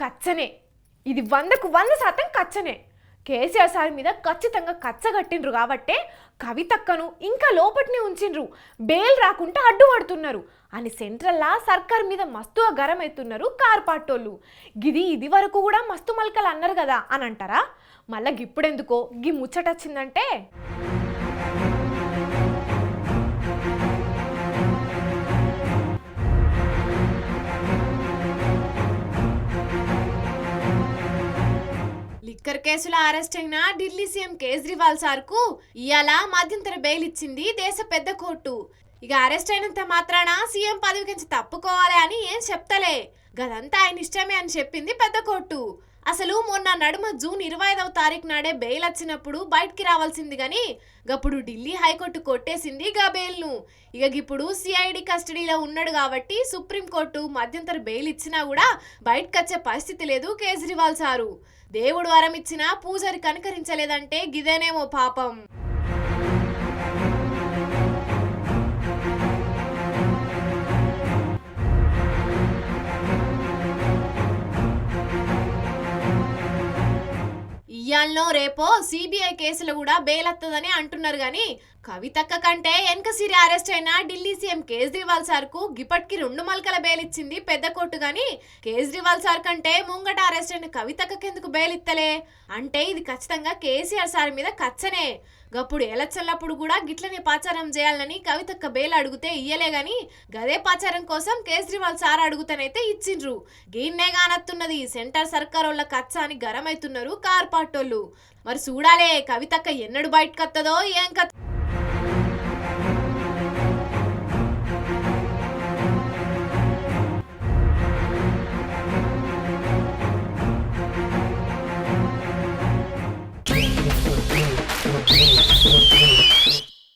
కచ్చనే. ఇది వందకు వంద శాతం కచ్చనే. కేసీఆర్ సార్ మీద ఖచ్చితంగా కచ్చగట్టిండ్రు కాబట్టే కవితక్కను ఇంకా లోపటినే ఉంచిండ్రు. బెయిల్ రాకుండా అడ్డుపడుతున్నారు అని సెంట్రల్లా సర్కార్ మీద మస్తుగా గరం కార్పాటోళ్ళు గిది ఇది వరకు కూడా మస్తు మలకలు అన్నారు కదా అని అంటారా? మళ్ళా గిప్పుడెందుకో? గి ముచ్చటొచ్చిందంటే? లిక్కర్ కేసులో అరెస్ట్ అయిన ఢిల్లీ సీఎం కేజ్రీవాల్ సార్కు ఇవాళ మధ్యంతర బెయిల్ ఇచ్చింది దేశ పెద్ద కోర్టు. ఇక అరెస్ట్ అయినంత మాత్రాన సీఎం పదవి నుంచి తప్పుకోవాలి అని ఏం చెప్తలే. గదంతా ఆయన ఇష్టమే అని చెప్పింది పెద్ద కోర్టు. అసలు మొన్న నడుమ జూన్ ఇరవై ఐదవ తారీఖు నాడే బెయిల్ వచ్చినప్పుడు బయటికి రావాల్సింది గాని గప్పుడు ఢిల్లీ హైకోర్టు కొట్టేసింది గా బెయిల్ను. ఇక ఇప్పుడు సిఐడి కస్టడీలో ఉన్నాడు కాబట్టి సుప్రీంకోర్టు మధ్యంతర బెయిల్ ఇచ్చినా కూడా బయటకు వచ్చే పరిస్థితి లేదు కేజ్రీవాల్ సారు. దేవుడు వరం ఇచ్చినా పూజారి కనికరించలేదంటే గిదేనేమో పాపం. ఇయ్యాల్లో రేపో సిబిఐ కేసులో కూడా బెయిల్ వస్తుందని అంటున్నారు గాని కవితక్క కంటే వెనక సిరి అరెస్ట్ అయిన ఢిల్లీ సీఎం కేజ్రీవాల్ సార్కు గిప్పటికి రెండు మల్కల బెయిల్ ఇచ్చింది పెద్ద కోర్టు గాని కేజ్రీవాల్ సార్ కంటే ముంగట అరెస్ట్ అయిన కవితక్కకి ఎందుకు బెయిల్ ఇత్తలే అంటే ఇది ఖచ్చితంగా కేసీఆర్ సార్ మీద కచ్చనే. గప్పుడు ఎలచ్చల్లప్పుడు కూడా గిట్లనే పాచారం చేయాలని కవితక్క బెయిల్ అడిగితే ఇయ్యలే గాని గదే పాచారం కోసం కేజ్రీవాల్ సార్ అడుగుతానైతే ఇచ్చిండ్రు. గీన్నే కానత్తున్నది సెంటర్ సర్కార్ వాళ్ళ కచ్చ అని గరమైతున్నారు కార్పాటోళ్ళు. మరి చూడాలే కవితక్క ఎన్నడు బయటకత్తదో ఏం కథ ちょっと待って。